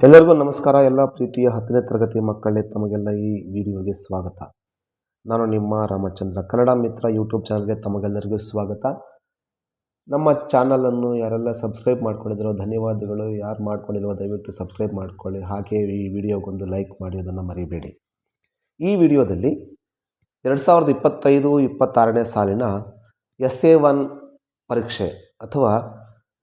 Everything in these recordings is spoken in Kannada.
ಎಲ್ಲರಿಗೂ ನಮಸ್ಕಾರ. ಎಲ್ಲ ಪ್ರೀತಿಯ ಹತ್ತನೇ ತರಗತಿ ಮಕ್ಕಳೇ, ತಮಗೆಲ್ಲ ಈ ವಿಡಿಯೋಗೆ ಸ್ವಾಗತ. ನಾನು ನಿಮ್ಮ ರಾಮಚಂದ್ರ, ಕನ್ನಡ ಮಿತ್ರ ಯೂಟ್ಯೂಬ್ ಚಾನಲ್ಗೆ ತಮಗೆಲ್ಲರಿಗೂ ಸ್ವಾಗತ. ನಮ್ಮ ಚಾನಲನ್ನು ಯಾರೆಲ್ಲ ಸಬ್ಸ್ಕ್ರೈಬ್ ಮಾಡ್ಕೊಂಡಿದ್ದೀರೋ ಧನ್ಯವಾದಗಳು. ಯಾರು ಮಾಡ್ಕೊಂಡಿಲ್ವೋ, ದಯವಿಟ್ಟು ಸಬ್ಸ್ಕ್ರೈಬ್ ಮಾಡ್ಕೊಳ್ಳಿ. ಹಾಗೆ ಈ ವಿಡಿಯೋಗೊಂದು ಲೈಕ್ ಮಾಡಿ ಅದನ್ನು ಮರಿಬೇಡಿ. ಈ ವಿಡಿಯೋದಲ್ಲಿ ಎರಡು ಸಾವಿರದ ಇಪ್ಪತ್ತೈದು ಇಪ್ಪತ್ತಾರನೇ ಸಾಲಿನ ಎಸ್ ಎ ಒನ್ ಪರೀಕ್ಷೆ ಅಥವಾ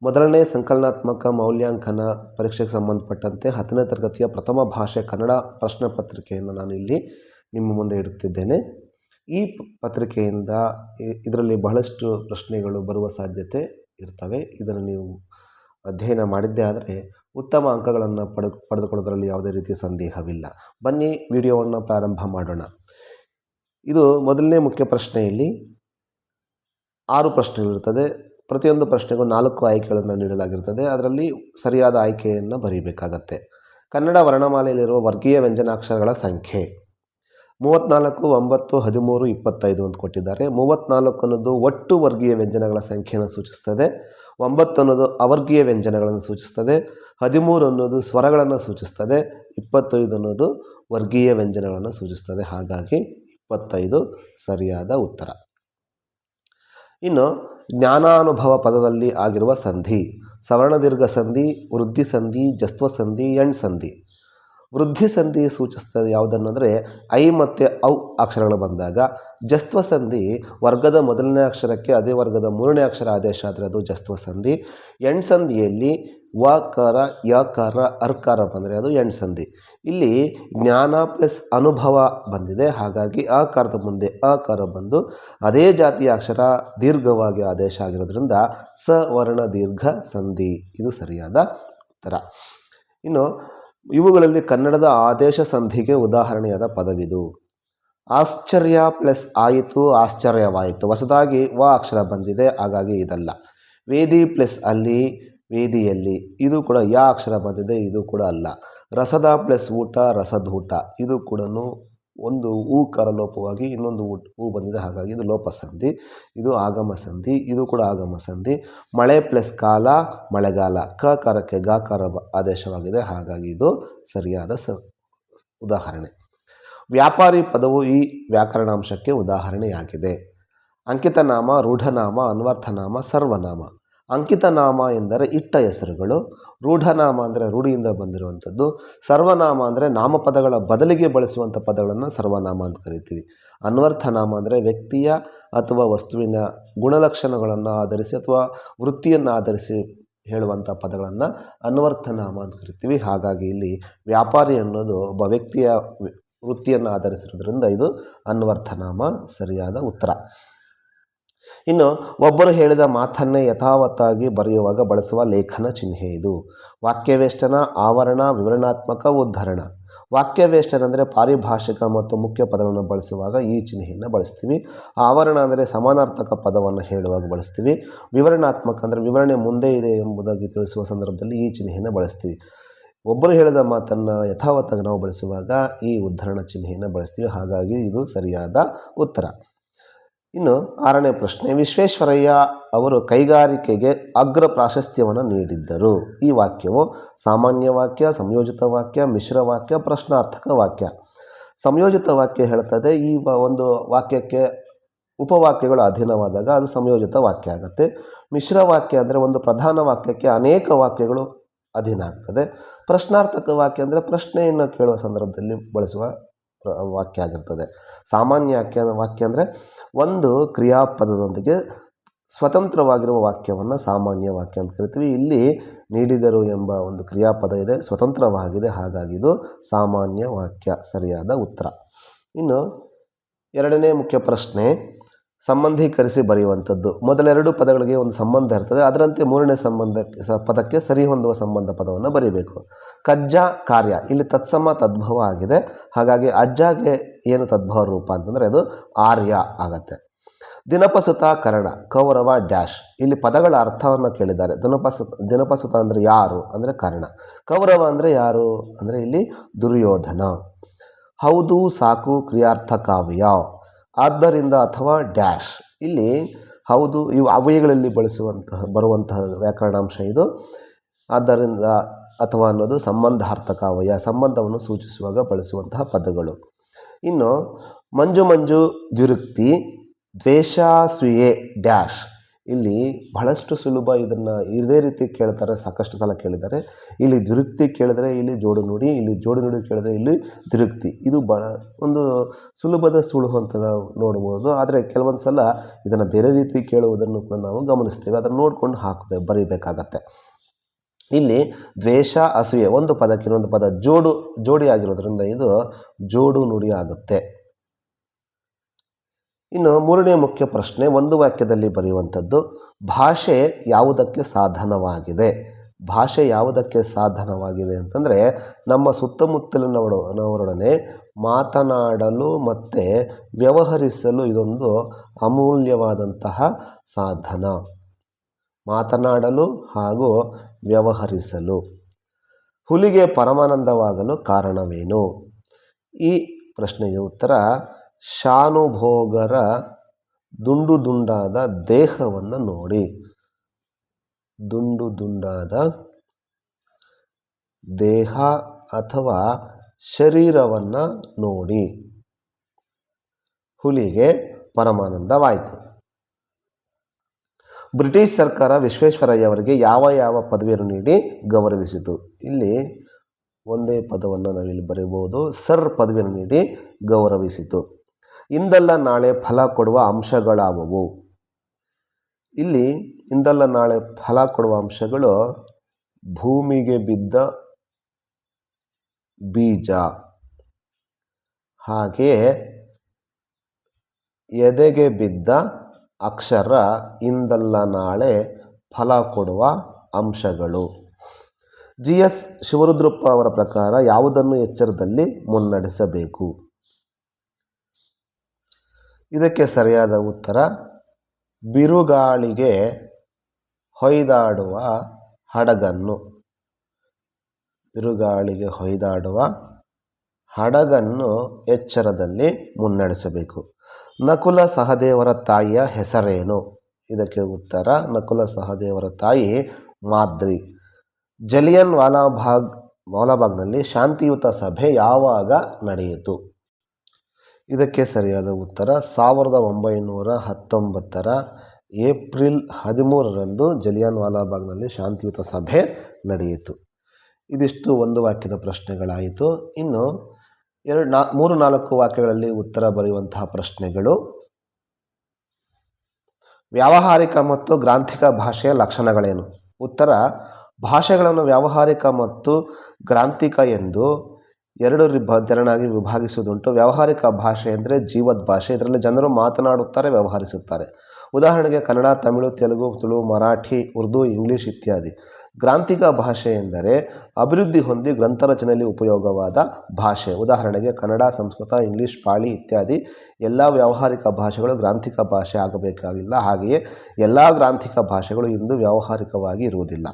ಮೊದಲನೇ ಸಂಕಲನಾತ್ಮಕ ಮೌಲ್ಯಾಂಕನ ಪರೀಕ್ಷೆಗೆ ಸಂಬಂಧಪಟ್ಟಂತೆ ಹತ್ತನೇ ತರಗತಿಯ ಪ್ರಥಮ ಭಾಷೆ ಕನ್ನಡ ಪ್ರಶ್ನೆ ಪತ್ರಿಕೆಯನ್ನು ನಾನು ಇಲ್ಲಿ ನಿಮ್ಮ ಮುಂದೆ ಇಡುತ್ತಿದ್ದೇನೆ. ಈ ಪತ್ರಿಕೆಯಿಂದ ಇದರಲ್ಲಿ ಬಹಳಷ್ಟು ಪ್ರಶ್ನೆಗಳು ಬರುವ ಸಾಧ್ಯತೆ ಇರ್ತವೆ. ಇದನ್ನು ನೀವು ಅಧ್ಯಯನ ಮಾಡಿದ್ದೇ ಆದರೆ ಉತ್ತಮ ಅಂಕಗಳನ್ನು ಪಡೆ ಪಡೆದುಕೊಳ್ಳೋದ್ರಲ್ಲಿ ಯಾವುದೇ ರೀತಿಯ ಸಂದೇಹವಿಲ್ಲ. ಬನ್ನಿ, ವಿಡಿಯೋವನ್ನು ಪ್ರಾರಂಭ ಮಾಡೋಣ. ಇದು ಮೊದಲನೇ ಮುಖ್ಯ ಪ್ರಶ್ನೆಯಲ್ಲಿ ಆರು ಪ್ರಶ್ನೆಗಳಿರ್ತದೆ. ಪ್ರತಿಯೊಂದು ಪ್ರಶ್ನೆಗೂ ನಾಲ್ಕು ಆಯ್ಕೆಗಳನ್ನು ನೀಡಲಾಗಿರ್ತದೆ ಅದರಲ್ಲಿ ಸರಿಯಾದ ಆಯ್ಕೆಯನ್ನು ಬರೀಬೇಕಾಗತ್ತೆ. ಕನ್ನಡ ವರ್ಣಮಾಲೆಯಲ್ಲಿರುವ ವರ್ಗೀಯ ವ್ಯಂಜನಾಕ್ಷರಗಳ ಸಂಖ್ಯೆ. ಮೂವತ್ತ್ನಾಲ್ಕು ಒಂಬತ್ತು, ಹದಿಮೂರು, ಇಪ್ಪತ್ತೈದು ಅಂತ ಕೊಟ್ಟಿದ್ದಾರೆ. ಮೂವತ್ತ್ನಾಲ್ಕು ಅನ್ನೋದು ಒಟ್ಟು ವರ್ಗೀಯ ವ್ಯಂಜನಗಳ ಸಂಖ್ಯೆಯನ್ನು ಸೂಚಿಸ್ತದೆ. ಒಂಬತ್ತು ಅನ್ನೋದು ಅವರ್ಗೀಯ ವ್ಯಂಜನಗಳನ್ನು ಸೂಚಿಸ್ತದೆ. ಹದಿಮೂರು ಅನ್ನೋದು ಸ್ವರಗಳನ್ನು ಸೂಚಿಸ್ತದೆ. ಇಪ್ಪತ್ತೈದು ಅನ್ನೋದು ವರ್ಗೀಯ ವ್ಯಂಜನಗಳನ್ನು ಸೂಚಿಸ್ತದೆ. ಹಾಗಾಗಿ ಇಪ್ಪತ್ತೈದು ಸರಿಯಾದ ಉತ್ತರ. ಇನ್ನು ಜ್ಞಾನಾನುಭವ ಪದದಲ್ಲಿ ಆಗಿರುವ ಸಂಧಿ ಸವರ್ಣದೀರ್ಘ ಸಂಧಿ, ವೃದ್ಧಿ ಸಂಧಿ, ಜಸ್ತ್ವ ಸಂಧಿ, ಎಣ್ ಸಂಧಿ. ವೃದ್ಧಿ ಸಂಧಿ ಸೂಚಿಸ್ತದೆ ಯಾವುದನ್ನಂದರೆ ಐ ಮತ್ತು ಔ ಅಕ್ಷರಗಳು ಬಂದಾಗ. ಜಸ್ತ್ವ ಸಂಧಿ ವರ್ಗದ ಮೊದಲನೇ ಅಕ್ಷರಕ್ಕೆ ಅದೇ ವರ್ಗದ ಮೂರನೇ ಅಕ್ಷರ ಆದೇಶ ಆದರೆ ಅದು ಜಸ್ತ್ವ ಸಂಧಿ. ಎಣ್ ಸಂಧಿಯಲ್ಲಿ ವಕಾರ ಯಕಾರ ಅರ್ಕಾರ ಬಂದರೆ ಅದು ಎಣ್ ಸಂಧಿ. ಇಲ್ಲಿ ಜ್ಞಾನ ಪ್ಲಸ್ ಅನುಭವ ಬಂದಿದೆ. ಹಾಗಾಗಿ ಆಕಾರದ ಮುಂದೆ ಅಕಾರ ಬಂದು ಅದೇ ಜಾತಿಯ ಅಕ್ಷರ ದೀರ್ಘವಾಗಿ ಆದೇಶ ಆಗಿರೋದ್ರಿಂದ ಸವರ್ಣ ದೀರ್ಘ, ಸಂಧಿ ಇದು ಸರಿಯಾದ ಉತ್ತರ. ಇನ್ನು ಇವುಗಳಲ್ಲಿ ಕನ್ನಡದ ಆದೇಶ ಸಂಧಿಗೆ ಉದಾಹರಣೆಯಾದ ಪದವಿದು. ಆಶ್ಚರ್ಯ ಪ್ಲಸ್ ಆಯಿತು, ಆಶ್ಚರ್ಯವಾಯಿತು. ಹೊಸದಾಗಿ ವ ಅಕ್ಷರ ಬಂದಿದೆ, ಹಾಗಾಗಿ ಇದಲ್ಲ. ವೇದಿ ಪ್ಲಸ್ ಅಲ್ಲಿ, ವೇದಿಯಲ್ಲಿ. ಇದು ಕೂಡ ಯಾ ಅಕ್ಷರ ಬಂದಿದೆ, ಇದು ಕೂಡ ಅಲ್ಲ. ರಸದ ಪ್ಲಸ್ ಊಟ ರಸದೂಟ ಇದು ಕೂಡ ಒಂದು ಊಕಾರ ಲೋಪವಾಗಿ ಇನ್ನೊಂದು ಊಟ ಹೂ ಬಂದಿದೆ. ಹಾಗಾಗಿ ಇದು ಲೋಪ ಸಂಧಿ. ಇದು ಆಗಮ ಸಂಧಿ. ಇದು ಕೂಡ ಆಗಮ ಸಂಧಿ. ಮಳೆ ಪ್ಲಸ್ ಕಾಲ, ಮಳೆಗಾಲ. ಕ ಕಕಾರಕ್ಕೆ ಗಾಕಾರ ಆದೇಶವಾಗಿದೆ. ಹಾಗಾಗಿ ಇದು ಸರಿಯಾದ ಸ ಉದಾಹರಣೆ. ವ್ಯಾಪಾರಿ ಪದವು ಈ ವ್ಯಾಕರಣಾಂಶಕ್ಕೆ ಉದಾಹರಣೆಯಾಗಿದೆ. ಅಂಕಿತನಾಮ, ರೂಢನಾಮ, ಅನ್ವರ್ಥನಾಮ, ಸರ್ವನಾಮ. ಅಂಕಿತನಾಮ ಎಂದರೆ ಇಟ್ಟ ಹೆಸರುಗಳು, ರೂಢನಾಮ ಅಂದರೆ ರೂಢಿಯಿಂದ ಬಂದಿರುವಂಥದ್ದು, ಸರ್ವನಾಮ ಅಂದರೆ ನಾಮಪದಗಳ ಬದಲಿಗೆ ಬಳಸುವಂಥ ಪದಗಳನ್ನು ಸರ್ವನಾಮ ಅಂತ ಕರಿತೀವಿ. ಅನ್ವರ್ಥನಾಮ ಅಂದರೆ ವ್ಯಕ್ತಿಯ ಅಥವಾ ವಸ್ತುವಿನ ಗುಣಲಕ್ಷಣಗಳನ್ನು ಆಧರಿಸಿ ಅಥವಾ ವೃತ್ತಿಯನ್ನು ಆಧರಿಸಿ ಹೇಳುವಂಥ ಪದಗಳನ್ನು ಅನ್ವರ್ಥನಾಮ ಅಂತ ಕರಿತೀವಿ. ಹಾಗಾಗಿ ಇಲ್ಲಿ ವ್ಯಾಪಾರಿ ಅನ್ನೋದು ಒಬ್ಬ ವ್ಯಕ್ತಿಯ ವೃತ್ತಿಯನ್ನು ಆಧರಿಸಿರೋದ್ರಿಂದ ಇದು ಅನ್ವರ್ಥನಾಮ ಸರಿಯಾದ ಉತ್ತರ. ಇನ್ನು ಒಬ್ಬರು ಹೇಳಿದ ಮಾತನ್ನೇ ಯಥಾವತ್ತಾಗಿ ಬರೆಯುವಾಗ ಬಳಸುವ ಲೇಖನ ಚಿಹ್ನೆ ಇದು. ವಾಕ್ಯವೇಷ್ಟನ ಆವರಣ, ವಿವರಣಾತ್ಮಕ ಉದ್ಧರಣ. ವಾಕ್ಯವೇಷ್ಟನ ಅಂದರೆ ಪಾರಿಭಾಷಿಕ ಮತ್ತು ಮುಖ್ಯ ಪದವನ್ನು ಬಳಸುವಾಗ ಈ ಚಿಹ್ನೆಯನ್ನು ಬಳಸ್ತೀವಿ. ಆವರಣ ಅಂದರೆ ಸಮಾನಾರ್ಥಕ ಪದವನ್ನು ಹೇಳುವಾಗ ಬಳಸ್ತೀವಿ. ವಿವರಣಾತ್ಮಕ ಅಂದರೆ ವಿವರಣೆ ಮುಂದೆ ಇದೆ ಎಂಬುದಾಗಿ ತಿಳಿಸುವ ಸಂದರ್ಭದಲ್ಲಿ ಈ ಚಿಹ್ನೆಯನ್ನು ಬಳಸ್ತೀವಿ. ಒಬ್ಬರು ಹೇಳಿದ ಮಾತನ್ನು ಯಥಾವತ್ತಾಗಿ ನಾವು ಬಳಸುವಾಗ ಈ ಉದ್ಧರಣ ಚಿಹ್ನೆಯನ್ನು ಬಳಸ್ತೀವಿ. ಹಾಗಾಗಿ ಇದು ಸರಿಯಾದ ಉತ್ತರ. ಇನ್ನು ಆರನೇ ಪ್ರಶ್ನೆ, ವಿಶ್ವೇಶ್ವರಯ್ಯ ಅವರು ಕೈಗಾರಿಕೆಗೆ ಅಗ್ರ ಪ್ರಾಶಸ್ತ್ಯವನ್ನು ನೀಡಿದ್ದರು. ಈ ವಾಕ್ಯವು ಸಾಮಾನ್ಯ ವಾಕ್ಯ, ಸಂಯೋಜಿತ ವಾಕ್ಯ, ಮಿಶ್ರ ವಾಕ್ಯ, ಪ್ರಶ್ನಾರ್ಥಕ ವಾಕ್ಯ. ಸಂಯೋಜಿತ ವಾಕ್ಯ ಹೇಳ್ತದೆ, ಈ ಒಂದು ವಾಕ್ಯಕ್ಕೆ ಉಪವಾಕ್ಯಗಳು ಅಧೀನವಾದಾಗ ಅದು ಸಂಯೋಜಿತ ವಾಕ್ಯ ಆಗುತ್ತೆ. ಮಿಶ್ರ ವಾಕ್ಯ ಅಂದರೆ ಒಂದು ಪ್ರಧಾನ ವಾಕ್ಯಕ್ಕೆ ಅನೇಕ ವಾಕ್ಯಗಳು ಅಧೀನ ಆಗ್ತದೆ. ಪ್ರಶ್ನಾರ್ಥಕ ವಾಕ್ಯ ಅಂದರೆ ಪ್ರಶ್ನೆಯನ್ನು ಕೇಳುವ ಸಂದರ್ಭದಲ್ಲಿ ಬಳಸುವ ವಾಕ್ಯ ಆಗಿರ್ತದೆ. ಸಾಮಾನ್ಯ ವಾಕ್ಯ ವಾಕ್ಯ ಅಂದರೆ ಒಂದು ಕ್ರಿಯಾಪದದೊಂದಿಗೆ ಸ್ವತಂತ್ರವಾಗಿರುವ ವಾಕ್ಯವನ್ನು ಸಾಮಾನ್ಯ ವಾಕ್ಯ ಅಂತ ಕರಿತೀವಿ. ಇಲ್ಲಿ ನೀಡಿದರು ಎಂಬ ಒಂದು ಕ್ರಿಯಾಪದ ಇದೆ. ಸ್ವತಂತ್ರವಾಗಿದೆ. ಹಾಗಾಗಿ ಇದು ಸಾಮಾನ್ಯ ವಾಕ್ಯ ಸರಿಯಾದ ಉತ್ತರ. ಇನ್ನು ಎರಡನೇ ಮುಖ್ಯ ಪ್ರಶ್ನೆ, ಸಂಬಂಧೀಕರಿಸಿ ಬರೆಯುವಂಥದ್ದು. ಮೊದಲೆರಡು ಪದಗಳಿಗೆ ಒಂದು ಸಂಬಂಧ ಇರ್ತದೆ. ಅದರಂತೆ ಮೂರನೇ ಸಂಬಂಧಕ್ಕೆ ಪದಕ್ಕೆ ಸರಿ ಹೊಂದುವ ಸಂಬಂಧ ಪದವನ್ನು ಬರೀಬೇಕು. ಕಜ್ಜ ಕಾರ್ಯ. ಇಲ್ಲಿ ತತ್ಸಮ ತದ್ಭವ ಆಗಿದೆ. ಹಾಗಾಗಿ ಅಜ್ಜಗೆ ಏನು ತದ್ಭವ ರೂಪ ಅಂತಂದರೆ ಅದು ಆರ್ಯ ಆಗತ್ತೆ. ದಿನಪಸುತ ಕರ್ಣ, ಕೌರವ ಡ್ಯಾಶ್. ಇಲ್ಲಿ ಪದಗಳ ಅರ್ಥವನ್ನು ಕೇಳಿದ್ದಾರೆ. ದಿನಪಸು, ದಿನಪಸುತ ಅಂದರೆ ಯಾರು ಅಂದರೆ ಕರ್ಣ. ಕೌರವ ಅಂದರೆ ಯಾರು ಅಂದರೆ ಇಲ್ಲಿ ದುರ್ಯೋಧನ. ಹೌದು, ಸಾಕು, ಕ್ರಿಯಾರ್ಥ ಕಾವ್ಯ. ಆದ್ದರಿಂದ ಅಥವಾ ಡ್ಯಾಶ್. ಇಲ್ಲಿ ಹೌದು, ಇವು ಅವಯಗಳಲ್ಲಿ ಬಳಸುವಂತಹ, ಬರುವಂತಹ ವ್ಯಾಕರಣಾಂಶ ಇದು. ಆದ್ದರಿಂದ ಅಥವಾ ಅನ್ನೋದು ಸಂಬಂಧಾರ್ಥಕ ಅವಯ, ಸಂಬಂಧವನ್ನು ಸೂಚಿಸುವಾಗ ಬಳಸುವಂತಹ ಪದಗಳು. ಇನ್ನು ಮಂಜು ಮಂಜು ದ್ವಿರುಕ್ತಿ ದ್ವೇಷಾಸ್ವಿಯೆ ಡ್ಯಾಶ್. ಇಲ್ಲಿ ಬಹಳಷ್ಟು ಸುಲಭ ಇದನ್ನು ಇದೇ ರೀತಿ ಕೇಳ್ತಾರೆ, ಸಾಕಷ್ಟು ಸಲ ಕೇಳಿದ್ದಾರೆ. ಇಲ್ಲಿ ದ್ವಿರುಕ್ತಿ ಕೇಳಿದರೆ ಇಲ್ಲಿ ಜೋಡು ನುಡಿ, ಇಲ್ಲಿ ಜೋಡು ನುಡಿ ಕೇಳಿದರೆ ಇಲ್ಲಿ ದ್ವಿರುಕ್ತಿ. ಇದು ಬಹಳ ಒಂದು ಸುಲಭದ ಸುಳುಹು ಅಂತ ನಾವು ನೋಡ್ಬೋದು ಆದರೆ ಕೆಲವೊಂದು ಸಲ ಇದನ್ನು ಬೇರೆ ರೀತಿ ಕೇಳುವುದನ್ನು ಕೂಡ ನಾವು ಗಮನಿಸ್ತೇವೆ. ಅದನ್ನು ನೋಡ್ಕೊಂಡು ಹಾಕಬೇಕು ಬರೀಬೇಕಾಗತ್ತೆ. ಇಲ್ಲಿ ದ್ವೇಷ, ಅಸೂಯೆ, ಒಂದು ಪದಕ್ಕೆ ಇನ್ನೊಂದು ಪದ ಜೋಡು ಜೋಡಿ ಆಗಿರೋದ್ರಿಂದ ಇದು ಜೋಡು ನುಡಿ ಆಗುತ್ತೆ ಇನ್ನು ಮೂರನೇ ಮುಖ್ಯ ಪ್ರಶ್ನೆ, ಒಂದು ವಾಕ್ಯದಲ್ಲಿ ಬರೆಯುವಂಥದ್ದು, ಭಾಷೆ ಯಾವುದಕ್ಕೆ ಸಾಧನವಾಗಿದೆ? ಭಾಷೆ ಯಾವುದಕ್ಕೆ ಸಾಧನವಾಗಿದೆ ಅಂತಂದರೆ, ನಮ್ಮ ಸುತ್ತಮುತ್ತಲಿನವರೊಡನೆ ಮಾತನಾಡಲು ಮತ್ತು ವ್ಯವಹರಿಸಲು ಇದೊಂದು ಅಮೂಲ್ಯವಾದಂತಹ ಸಾಧನ. ಮಾತನಾಡಲು ಹಾಗೂ ವ್ಯವಹರಿಸಲು. ಹುಲಿಗೆ ಪರಮಾನಂದವಾಗಲು ಕಾರಣವೇನು? ಈ ಪ್ರಶ್ನೆಗೆ ಉತ್ತರ, ಶಾನುಭೋಗರ ದುಂಡು ದುಂಡಾದ ದೇಹವನ್ನು ನೋಡಿ. ದುಂಡು ದುಂಡಾದ ದೇಹ ಅಥವಾ ಶರೀರವನ್ನು ನೋಡಿ. ಹುಲಿಗೆ ಪರಮಾನಂದವಾಯಿತು. ಬ್ರಿಟಿಷ್ ಸರ್ಕಾರ ವಿಶ್ವೇಶ್ವರಯ್ಯ ಅವರಿಗೆ ಯಾವ ಯಾವ ಪದವಿಯನ್ನು ನೀಡಿ ಗೌರವಿಸಿತು. ಇಲ್ಲಿ ಒಂದೇ ಪದವನ್ನು ನಾವಿಲ್ಲಿ ಬರೆಯಬಹುದು ಸರ್ ಪದವಿಯನ್ನು ನೀಡಿ ಗೌರವಿಸಿತು. ಇಂದಲ್ಲ ನಾಳೆ ಫಲ ಕೊಡುವ ಅಂಶಗಳಾವುವು? ಇಲ್ಲಿ ಇಂದಲ್ಲ ನಾಳೆ ಫಲ ಕೊಡುವ ಅಂಶಗಳು ಭೂಮಿಗೆ ಬಿದ್ದ ಬೀಜ. ಹಾಗೆಯೇ ಎದೆಗೆ ಬಿದ್ದ ಅಕ್ಷರ ಇಂದಲ್ಲ ನಾಳೆ ಫಲ ಕೊಡುವ ಅಂಶಗಳು. ಜಿ ಎಸ್ ಶಿವರುದ್ರಪ್ಪ ಅವರ ಪ್ರಕಾರ ಯಾವುದನ್ನು ಎಚ್ಚರದಲ್ಲಿ ಮುನ್ನಡೆಸಬೇಕು? ಇದಕ್ಕೆ ಸರಿಯಾದ ಉತ್ತರ, ಬಿರುಗಾಳಿಗೆ ಹೊಯ್ದಾಡುವ ಹಡಗನ್ನು. ಬಿರುಗಾಳಿಗೆ ಹೊಯ್ದಾಡುವ ಹಡಗನ್ನು ಎಚ್ಚರದಲ್ಲಿ ಮುನ್ನಡೆಸಬೇಕು. ನಕುಲ ಸಹದೇವರ ತಾಯಿಯ ಹೆಸರೇನು? ಇದಕ್ಕೆ ಉತ್ತರ, ನಕುಲ ಸಹದೇವರ ತಾಯಿ ಮಾದ್ರಿ. ಜಲಿಯನ್ ವಾಲಾಬಾಗ್, ವಾಲಾಬಾಗ್ನಲ್ಲಿ ಶಾಂತಿಯುತ ಸಭೆ ಯಾವಾಗ ನಡೆಯಿತು? ಇದಕ್ಕೆ ಸರಿಯಾದ ಉತ್ತರ, ಸಾವಿರದ ಒಂಬೈನೂರ ಹತ್ತೊಂಬತ್ತರ ಏಪ್ರಿಲ್ ಹದಿಮೂರರಂದು ಜಲಿಯನ್ ವಾಲಾಬಾಗ್ನಲ್ಲಿ ಶಾಂತಿಯುತ ಸಭೆ ನಡೆಯಿತು. ಇದಿಷ್ಟು ಒಂದು ವಾಕ್ಯದ ಪ್ರಶ್ನೆಗಳಾಯಿತು. ಇನ್ನು ಎರಡು ನಾ, ಮೂರು ನಾಲ್ಕು ವಾಕ್ಯಗಳಲ್ಲಿ ಉತ್ತರ ಬರೆಯುವಂತಹ ಪ್ರಶ್ನೆಗಳು. ವ್ಯಾವಹಾರಿಕ ಮತ್ತು ಗ್ರಾಂಥಿಕ ಭಾಷೆಯ ಲಕ್ಷಣಗಳೇನು? ಉತ್ತರ, ಭಾಷೆಗಳನ್ನು ವ್ಯಾವಹಾರಿಕ ಮತ್ತು ಗ್ರಾಂಥಿಕ ಎಂದು ಎರಡು ತೆರನಾಗಿ ವಿಭಾಗಿಸುವುದುಂಟು. ವ್ಯಾವಹಾರಿಕ ಭಾಷೆ ಅಂದರೆ ಜೀವದ ಭಾಷೆ ಇದರಲ್ಲಿ ಜನರು ಮಾತನಾಡುತ್ತಾರೆ, ವ್ಯವಹರಿಸುತ್ತಾರೆ. ಉದಾಹರಣೆಗೆ ಕನ್ನಡ, ತಮಿಳು, ತೆಲುಗು, ತುಳು, ಮರಾಠಿ, ಉರ್ದು, ಇಂಗ್ಲೀಷ್ ಇತ್ಯಾದಿ. ಗ್ರಾಂಥಿಕ ಭಾಷೆ ಎಂದರೆ ಅಭಿವೃದ್ಧಿ ಹೊಂದಿ ಗ್ರಂಥ ರಚನೆಯಲ್ಲಿ ಉಪಯೋಗವಾದ ಭಾಷೆ. ಉದಾಹರಣೆಗೆ ಕನ್ನಡ, ಸಂಸ್ಕೃತ, ಇಂಗ್ಲೀಷ್, ಪಾಳಿ ಇತ್ಯಾದಿ ಎಲ್ಲ ವ್ಯಾವಹಾರಿಕ ಭಾಷೆಗಳು ಗ್ರಾಂಥಿಕ ಭಾಷೆ ಆಗಬೇಕಾಗಿಲ್ಲ. ಹಾಗೆಯೇ ಎಲ್ಲ ಗ್ರಾಂಥಿಕ ಭಾಷೆಗಳು ಇಂದು ವ್ಯಾವಹಾರಿಕವಾಗಿ ಇರುವುದಿಲ್ಲ.